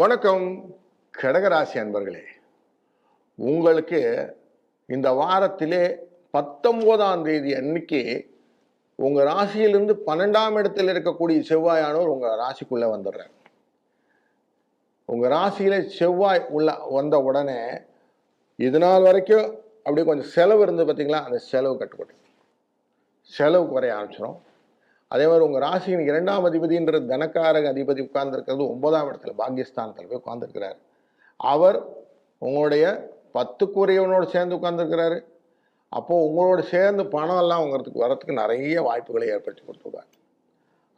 வணக்கம் கடகராசி அன்பர்களே. உங்களுக்கு இந்த வாரத்திலே பத்தொம்போதாம் தேதி அன்னைக்கு உங்கள் ராசியிலிருந்து பன்னெண்டாம் இடத்தில் இருக்கக்கூடிய செவ்வாயானவர் உங்கள் ராசிக்குள்ளே வந்துடுறார். உங்கள் ராசியில் செவ்வாய் உள்ள வந்த உடனே இது நாள் வரைக்கும் அப்படியே கொஞ்சம் செலவு இருந்து பார்த்தீங்களா அந்த செலவு கட்டுப்பட்டு. செலவு குறைய ஆரம்பிச்சிடும் அதே மாதிரி உங்கள் ராசியின் இரண்டாம் அதிபதின்ற தனக்காரக அதிபதி உட்கார்ந்துருக்கிறது ஒன்பதாம் இடத்துல பாக்கியஸ்தானத்தில் போய் உட்கார்ந்துருக்கிறார். அவர் உங்களுடைய பத்துக்குரியவனோடு சேர்ந்து உட்கார்ந்துருக்கிறாரு. அப்போது உங்களோட சேர்ந்து பணம் எல்லாம் உங்கிறதுக்கு வரத்துக்கு நிறைய வாய்ப்புகளை ஏற்படுத்தி கொடுத்துருவார்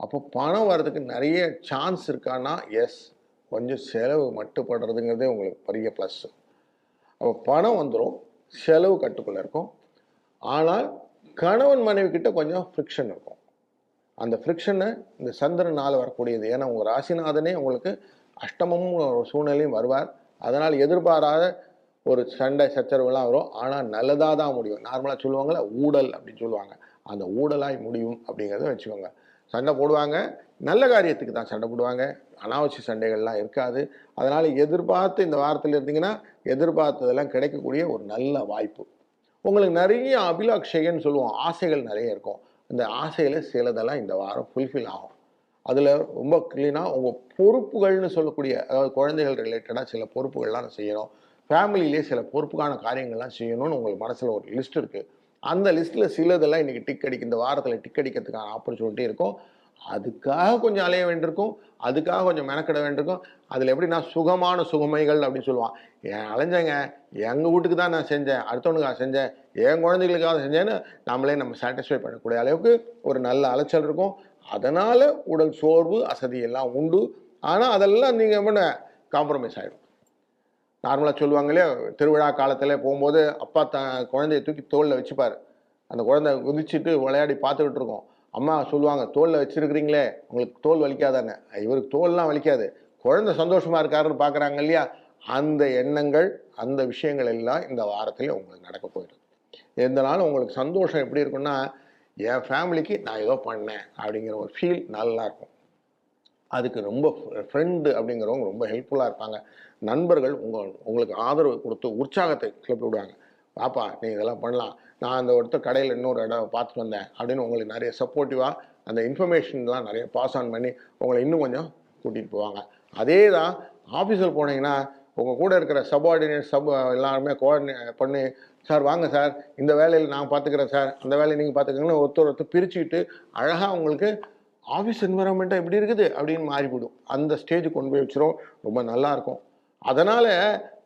அப்போ பணம் வர்றதுக்கு நிறைய சான்ஸ் இருக்கான்னா எஸ் கொஞ்சம் செலவு மட்டுப்படுறதுங்கிறதே உங்களுக்கு பெரிய ப்ளஸ்ஸு அப்போ பணம் வந்துடும் செலவு கட்டுக்குள்ளே இருக்கும். ஆனால் கணவன் மனைவி கிட்ட கொஞ்சம் ஃப்ரிக்ஷன் இருக்கும். அந்த ஃப்ரிக்ஷனை இந்த சந்திரனால் வரக்கூடியது. ஏன்னா உங்கள் ராசிநாதனே உங்களுக்கு அஷ்டமமும் ஒரு சூழ்நிலையும் வருவார். அதனால் எதிர்பாராத ஒரு சண்டை சச்சரவுலாம் வரும். ஆனால் நல்லதாக தான் முடியும். நார்மலாக சொல்லுவாங்கள்ல ஊடல் அப்படின்னு சொல்லுவாங்க. அந்த ஊடலாய் முடியும் அப்படிங்கிறத வச்சுக்கோங்க. சண்டை போடுவாங்க. நல்ல காரியத்துக்கு தான் சண்டை போடுவாங்க. அனாவசிய சண்டைகள்லாம் இருக்காது. அதனால் எதிர்பார்த்து இந்த வாரத்தில் இருந்தீங்கன்னா எதிர்பார்த்ததெல்லாம் கிடைக்கக்கூடிய ஒரு நல்ல வாய்ப்பு. உங்களுக்கு நிறைய அபிலாக்ஷைன்னு சொல்லுவோம். ஆசைகள் நிறைய இருக்கும். இந்த ஆசையில் சிலதெல்லாம் இந்த வாரம் ஃபுல்ஃபில் ஆகும். அதில் ரொம்ப க்ளீனாக உங்கள் பொறுப்புகள்னு சொல்லக்கூடிய அதாவது குழந்தைகள் ரிலேட்டடாக சில பொறுப்புகள்லாம் செய்யணும். ஃபேமிலியிலே சில பொறுப்புக்கான காரியங்கள்லாம் செய்யணும்னு உங்களுக்கு மனசில் ஒரு லிஸ்ட் இருக்குது அந்த லிஸ்ட்டில் சிலதெல்லாம் இன்றைக்கி டிக் அடிக்க இந்த வாரத்தில் டிக் அடிக்கிறதுக்கான ஆப்பர்ச்சுனிட்டி இருக்கும். அதுக்காக கொஞ்சம் அலைய வேண்டியிருக்கும் அதுக்காக கொஞ்சம் மெனக்கிட வேண்டியிருக்கும். அதில் எப்படின்னா சுகமான சுகமைகள் அப்படின்னு சொல்லுவான். என் அலைஞ்சேங்க? எங்கள் வீட்டுக்கு தான் நான் செஞ்சேன். அடுத்தவனுக்காக செஞ்சேன். என் குழந்தைகளுக்காக செஞ்சேன்னு நம்மளே நம்ம சாட்டிஸ்ஃபை பண்ணக்கூடிய அளவுக்கு ஒரு நல்ல அலைச்சல் இருக்கும். அதனால் உடல் சோர்வு அசதி எல்லாம் உண்டு. ஆனால் அதெல்லாம் நீங்கள் என்ன காம்ப்ரமைஸ் ஆகிடும் நார்மலாக சொல்லுவாங்க இல்லையா? திருவிழா காலத்தில் போகும்போது அப்பா த குழந்தைய தூக்கி தோளில் வச்சுப்பார். அந்த குழந்தை குதிச்சுட்டு விளையாடி பார்த்துக்கிட்டு இருக்கோம். அம்மா சொல்லுவாங்க தோலில் வச்சுருக்கிறீங்களே உங்களுக்கு தோல் வலிக்காதானே இவருக்கு தோல்லாம் வலிக்காது. குழந்தை சந்தோஷமாக இருக்காருன்னு பார்க்குறாங்க இல்லையா? அந்த எண்ணங்கள் அந்த விஷயங்கள் எல்லாம் இந்த வாரத்தில் உங்களுக்கு நடக்க போயிடும். எந்த நாளும் உங்களுக்கு சந்தோஷம் எப்படி இருக்குன்னா என் ஃபேமிலிக்கு நான் ஏதோ பண்ணேன் அப்படிங்கிற ஒரு ஃபீல் நல்லா இருக்கும். அதுக்கு ரொம்ப ஃப்ரெண்டு அப்படிங்கிறவங்க ரொம்ப ஹெல்ப்ஃபுல்லாக இருப்பாங்க. நண்பர்கள் உங்கள் உங்களுக்கு ஆதரவு கொடுத்து உற்சாகத்தை கிளப்பி விடுவாங்க பாப்பா நீ இதெல்லாம் பண்ணலாம். நான் அந்த ஒருத்தர் கடையில் இன்னொரு இடம் பார்த்துட்டு வந்தேன் அப்படின்னு உங்களுக்கு நிறைய சப்போர்ட்டிவாக அந்த இன்ஃபர்மேஷன்லாம் நிறைய பாஸ் ஆன் பண்ணி உங்களை இன்னும் கொஞ்சம் கூட்டிகிட்டு போவாங்க. அதே தான் ஆஃபீஸில் போனீங்கன்னா உங்கள் கூட இருக்கிற சப்பார்டினேட் சப் எல்லாருமே கோஆர்டினே பண்ணி சார் வாங்க சார் இந்த வேலையில் நான் பார்த்துக்கிறேன் சார். அந்த வேலையை நீங்கள் பார்த்துக்கங்கன்னு ஒருத்தர் ஒருத்தர் பிரிச்சுக்கிட்டு அழகாக உங்களுக்கு ஆஃபீஸ் என்வரன்மெண்ட்டாக எப்படி இருக்குது? அப்படின்னு மாறிவிடும் அந்த ஸ்டேஜுக்கு கொண்டு போய் வச்சிரும். ரொம்ப நல்லாயிருக்கும் அதனால்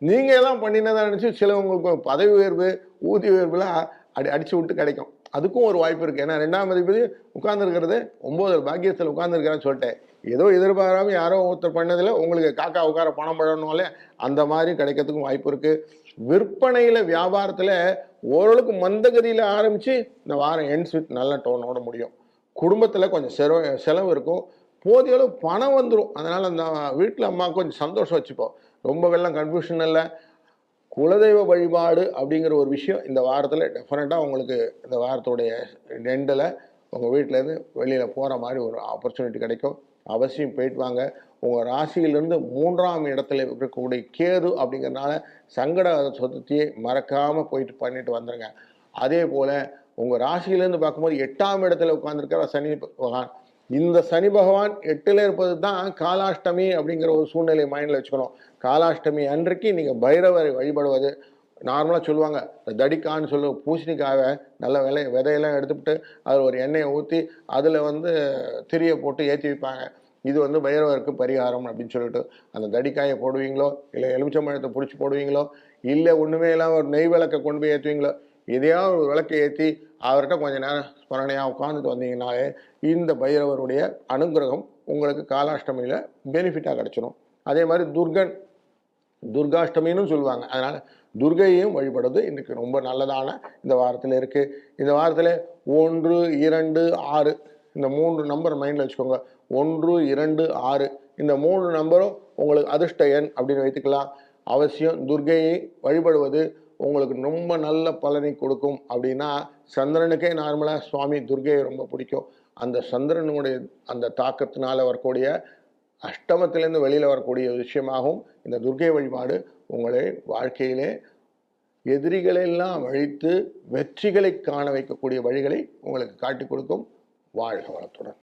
நீங்கள் எல்லாம் பண்ணினதாக நினச்சி சிலவங்களுக்கு பதவி உயர்வு ஊதிய உயர்வுலாம் அடி அடிச்சு விட்டு கிடைக்கும். அதுக்கும் ஒரு வாய்ப்பு இருக்குது ஏன்னா ரெண்டாம் அதிபதி உட்கார்ந்துருக்கிறது ஒம்பது பாக்கியத்தில் உட்கார்ந்துருக்கிறேன்னு சொல்லிட்டேன் ஏதோ எதிர்பாராம யாரோ ஒருத்தர் பண்ணதில் உங்களுக்கு காக்கா உட்கார பணம் பழனாலே அந்த மாதிரி கிடைக்கிறதுக்கும் வாய்ப்பு இருக்குது விற்பனையில் வியாபாரத்தில் ஓரளவுக்கு மந்தகதியில் ஆரம்பித்து இந்த வாரம் எண்ட்ஸ் வித் நல்ல டோனோட முடியும். குடும்பத்தில் கொஞ்சம் செலவு செலவு இருக்கும். போதிய அளவு பணம் வந்துடும் அதனால் அந்த வீட்டில் அம்மா கொஞ்சம் சந்தோஷம் வச்சுப்போம். ரொம்ப வெள்ளம் கன்ஃபியூஷன் இல்லை. குலதெய்வ வழிபாடு அப்படிங்கிற ஒரு விஷயம் இந்த வாரத்தில் டெஃபினட்டாக உங்களுக்கு இந்த வாரத்துடைய எண்டில் உங்கள் வீட்டிலேருந்து வெளியில் போகிற மாதிரி ஒரு ஆப்பர்ச்சுனிட்டி கிடைக்கும். அவசியம் போயிட்டு வாங்க. உங்கள் ராசியிலிருந்து மூன்றாம் இடத்துல இருக்கக்கூடிய கேது அப்படிங்கிறனால சங்கட சொத்தத்தையே மறக்காமல் போயிட்டு பண்ணிட்டு வந்துடுங்க அதே போல் உங்கள் ராசியிலேருந்து பார்க்கும்போது எட்டாம் இடத்துல உட்காந்துருக்கிற சனி பகவான் இந்த சனி பகவான் எட்டில் இருப்பது தான் காலாஷ்டமி அப்படிங்கிற ஒரு சூழ்நிலை மைண்டில் வச்சுக்கணும். காலாஷ்டமி அன்றைக்கு நீங்கள் பைரவரை வழிபடுவது நார்மலாக சொல்லுவாங்க. இந்த தடிக்கான்னு சொல்லு பூசணிக்காவை நல்ல விலை விதையெல்லாம் எடுத்துக்கிட்டு அதில் ஒரு எண்ணெயை ஊற்றி அதில் வந்து திரியை போட்டு ஏற்றி வைப்பாங்க. இது வந்து பைரவருக்கு பரிகாரம் அப்படின்னு சொல்லிட்டு. அந்த தடிக்காயை போடுவீங்களோ இல்லை எலுமிச்சம்பழத்தை பிடிச்சி போடுவீங்களோ இல்லை ஒன்றுமே இல்லாமல் ஒரு நெய் விளக்கை கொண்டு போய் ஏற்றுவீங்களோ எதையாவது ஒரு விளக்கை ஏற்றி அவர்கிட்ட கொஞ்சம் நேரம் ஸ்மரணையாக உட்காந்துட்டு வந்தீங்கனாலே இந்த பைரவருடைய அனுகிரகம் உங்களுக்கு காலாஷ்டமியில் பெனிஃபிட்டாக கிடச்சிடும் அதே மாதிரி துர்கன் துர்காஷ்டமின்னு சொல்லுவாங்க. அதனால் துர்கையையும் வழிபடுறது இன்றைக்கு ரொம்ப நல்லதான இந்த வாரத்தில் இருக்குது இந்த வாரத்தில் ஒன்று இரண்டு ஆறு இந்த மூன்று நம்பர் மைண்டில் வச்சுக்கோங்க. ஒன்று இரண்டு ஆறு இந்த மூன்று நம்பரும் உங்களுக்கு அதிர்ஷ்ட எண் அப்படின்னு வைத்துக்கலாம். அவசியம் துர்கையை வழிபடுவது உங்களுக்கு ரொம்ப நல்ல பலனை கொடுக்கும் அப்படின்னா சந்திரனுக்கே நார்மலாக சுவாமி துர்கையை ரொம்ப பிடிக்கும். அந்த சந்திரனுடைய அந்த தாக்கத்தினால் வரக்கூடிய அஷ்டமத்திலேருந்து வெளியில் வரக்கூடிய விஷயமாகவும் இந்த துர்கை வழிபாடு உங்களை வாழ்க்கையிலே எதிரிகளெல்லாம் அழித்து வெற்றிகளை காண வைக்கக்கூடிய வழிகளை உங்களுக்கு காட்டிக் கொடுக்கும். வாழ்க வளத்துடன்.